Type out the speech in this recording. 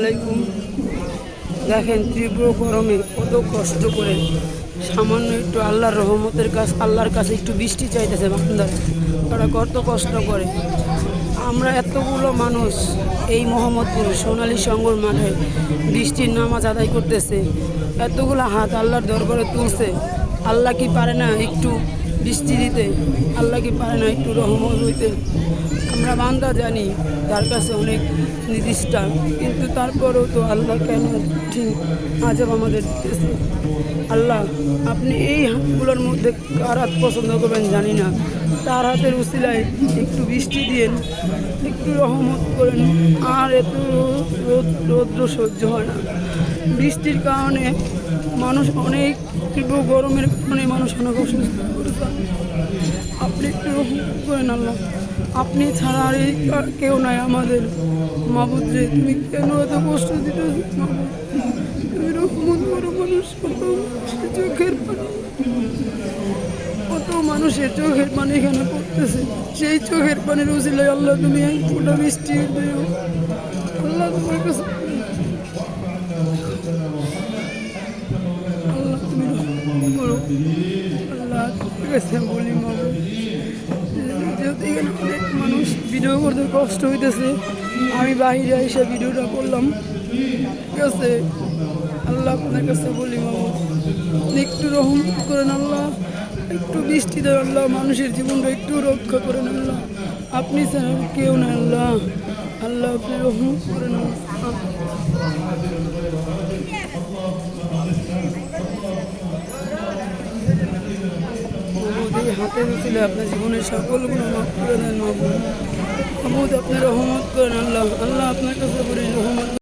আলাইকুম। দেখেন তীব্র গরমে কত কষ্ট করে সামান্য একটু আল্লাহর রহমতের কাছ আল্লাহর কাছে একটু বৃষ্টি চাইতেছে বান্দার তারা কত কষ্ট করে। আমরা এতগুলো মানুষ এই মোহাম্মদপুর সোনালী সংগর মাঠে বৃষ্টির নামাজ আদায় করতেছে। এতগুলো হাত আল্লাহর দরবারে তুলছে। আল্লাহ কি পারে না একটু বৃষ্টি দিতে আল্লাহ কি পারে না একটু রহমত হইতে আমরা বান্দা জানি তার কাছে অনেক নির্দিষ্ট, কিন্তু তারপরেও তো আল্লাহ কেন ঠিক আজব আমাদের দিতেছে? আল্লাহ, আপনি এই হাতগুলোর মধ্যে কার হাত পছন্দ করবেন জানি না। তার হাতের উসিলায় একটু বৃষ্টি দিয়েন, একটু রহমত করেন, আর এত রোদ রৌদ্র সহ্য হয় না। বৃষ্টির কারণে মানুষ অনেক তীব্র গরমের কারণে মানুষ অনেক অসুস্থ। আপনি একটু করেন আল্লাহ আপনি ছাড়া আর এই কেউ নাই আমাদের মাবুদ রে তুমি কেন এত কষ্ট দিতে তুমি করো মানুষ, কত চোখের কত মানুষের চোখের পানি এখানে পড়তেছে। সেই চোখের পানির উচিলায় আল্লাহ তুমি এক ফোটা বৃষ্টি আল্লাহ তোমার কাছে এখানে অনেক মানুষ ভিডিও করতে কষ্ট হইতেছে, আমি বাইরে এসে ভিডিওটা করলাম। ঠিক আছে, আল্লাহ আপনার কাছে বলি মামু। একটু রহম করেন আল্লাহ, একটু বৃষ্টি দেন আল্লাহ, মানুষের জীবনটা একটু রক্ষা করেন আল্লাহ। আপনি আর কেউ না আল্লাহ। আল্লাহ আপনি রহম করেন আল্লাহ। হাতে আপনার জীবনের সকল গুণ মাফ করে দেন মাহবুদ মাহবুদ আপনি রহমত করেন, আল্লাহ আল্লাহ আপনার কাছে বলি রহমত